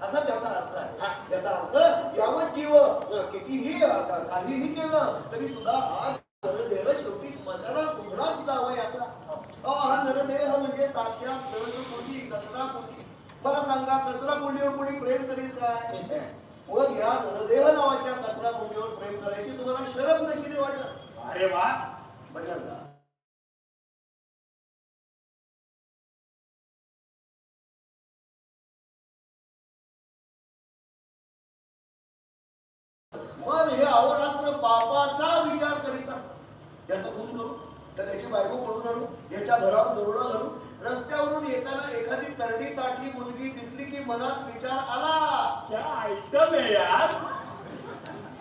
असा त्याचा अर्थ आहे याचा अर्थ यावत जीव कितीही काहीही केलं तरी सुद्धा आज नरदेह शेवटी स्मशानात उघडाच सुद्धा याचा यात्रा. हा नरदेह म्हणजे साक्षात कोटी मला सांगा कोंडीवर कोणी प्रेम काय मग या नरदेह नावाच्या कचरा कोंडीवर प्रेम करायची तुम्हाला शरम नशी वाटत? अरे वा. मन हे अहोरात्र पापाचा विचार करीत असत याचं खून करू? तर त्याची बायको पडून आणू याच्या घरावर दरोडा घालू रस्त्यावरून येताना एखादी तरडी ताटली मुलगी दिसली की मनात विचार आला. क्या आयटम आहे यार?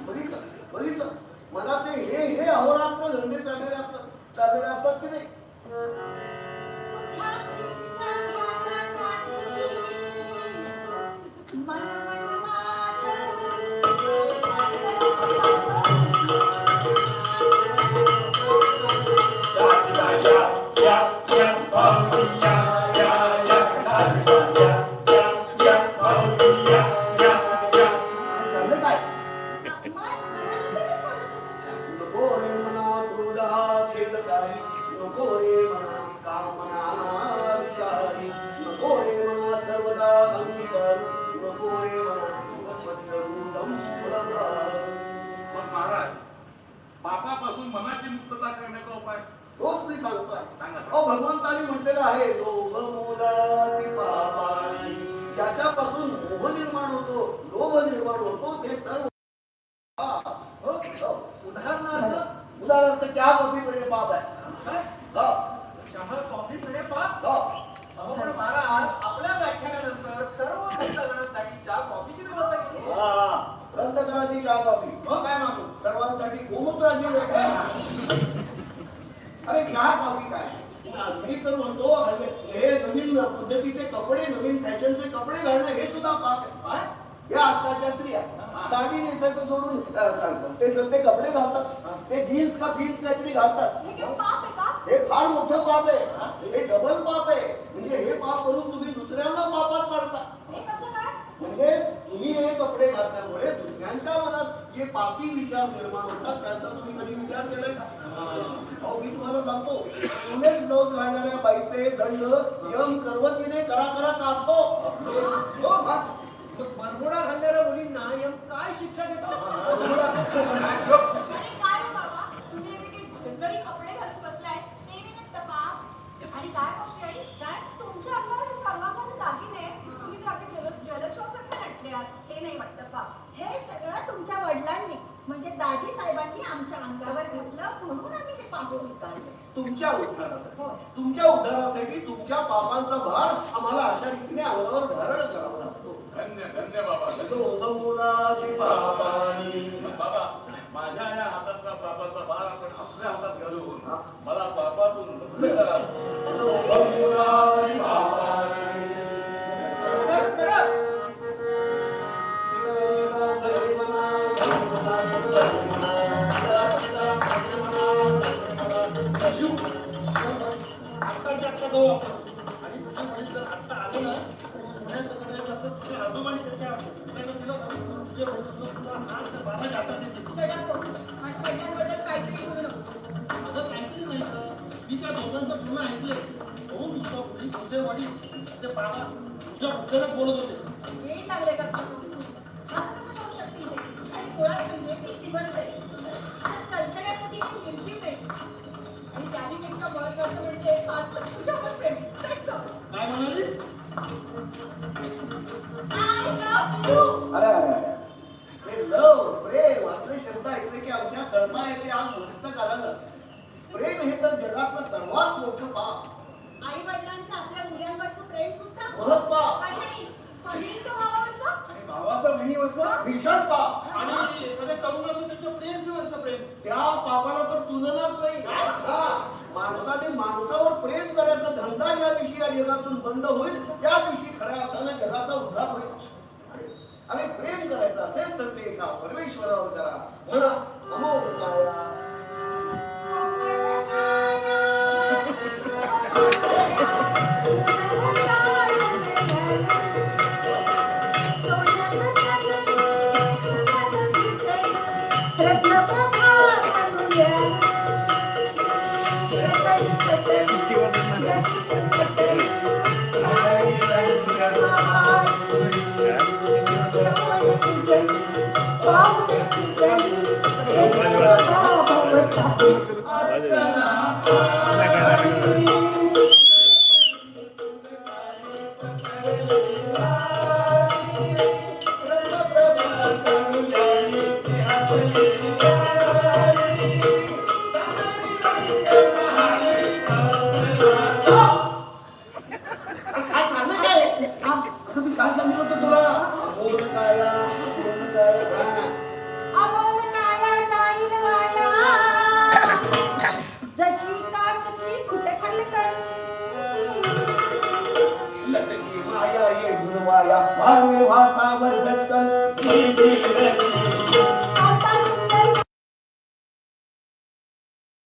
बघितलं बघितलं. मनाचे हे हे अहोरात्र धंदे चाललेले असतात चाललेले असतात की नाही? लोभ निर्माण होतो ते सर्व हा. उदाहरणार्थ उदाहरणार्थ चहा कॉफी पिणे पाप आहे? हो. चहा कॉफी पिणे पाप. अहो पण महाराज आपल्या व्याख्यानानंतर सर्व भक्तगणांसाठी चहा कॉफीची व्यवस्था केली. ग्रंथकाराची चहा कॉफी मग काय मागू सर्वांसाठी गोमूत्राची वेगळी अरे चहा कॉफी काय मी तर म्हणतो हे नवीन पद्धतीचे कपडे नवीन फॅशनचे कपडे घालणं हे सुद्धा पाप आहे काय या आजकालच्या स्त्रिया साडी नेसायचं सोडून ते ते कपडे घालतात. ते जीन्स का फीन्स काहीतरी घालतात. हे हे फार मोठं पाप आहे. हे. डबल पाप आहे. म्हणजे हे पाप करून तुम्ही दुसऱ्यांना पापात पाडता हे कसं काय? म्हणजे तुम्ही हे कपडे घातल्यामुळे दुसऱ्यांच्या मनात जे पापी विचार निर्माण होतात त्यांचा तुम्ही कधी विचार केलाय का? अहो मी तुम्हाला सांगतो तुम्हीच ब्लाऊज घालणाऱ्या बाईचे दंड यम कर्वतीने करा करा कापतो. मग बरमुडा घालणाऱ्या मुलींना यम काय शिक्षा देतो? आणि काय हो बाबा? तुम्ही असे काही भेसळी कपडे घालून बसलाय ते आणि काय गोष्टी आई? काय? तुमच्या अंगावर हे दागिने तुम्ही तर जल जलक्षासारखे नटले आहात. हे नाही वाटतं हे सगळं तुमच्या वडिलांनी म्हणजे दाजी साहेबांनी आमच्या अंगावर घातलं म्हणून आम्ही हे तुमच्या उद्धारासाठी. तुमच्या उद्धारासाठी तुमच्या पापांचा भार आम्हाला अशा रीतीने अंगावर धारण करावा धन्य बाबा. लोभमुलाची पापानी बाबा माझ्या या हातातला भार आपण आपल्या हातात घालून मला पापातून मुक्त करा. आत्ताच्या आत्ता जाऊ आपण. आणि तुझ्या आत्ता आले ना, वडील आहे. काय म्हणालीस शब्द ऐकले की आमच्या सरमायाचे आज मोठं करायला प्रेम हे तर जगातलं सर्वात मोठं पाप. आई वडिलांचं आपल्या मुलांवरचं प्रेम सुद्धा महत् पाप. आणि बहिणीचं भावावरचं? आणि भावाचं बहिणीवरचं? भीषण पाप. आणि एखाद्या तरुणाचं त्याच्या प्रेयसीवरचं प्रेम. त्या पापाला तर तुलनाच नाही. हा, माणसाने माणसावर प्रेम करायचा धंदा ज्या दिवशी या जगातून बंद होईल. त्या दिवशी खऱ्या अर्थानं जगाचा उद्धार होईल. आणि प्रेम करायचं असेल तर ते एका परमेश्वरावर करा. म्हणा काय लटकी माया ये गुणवाया वासावर झटकन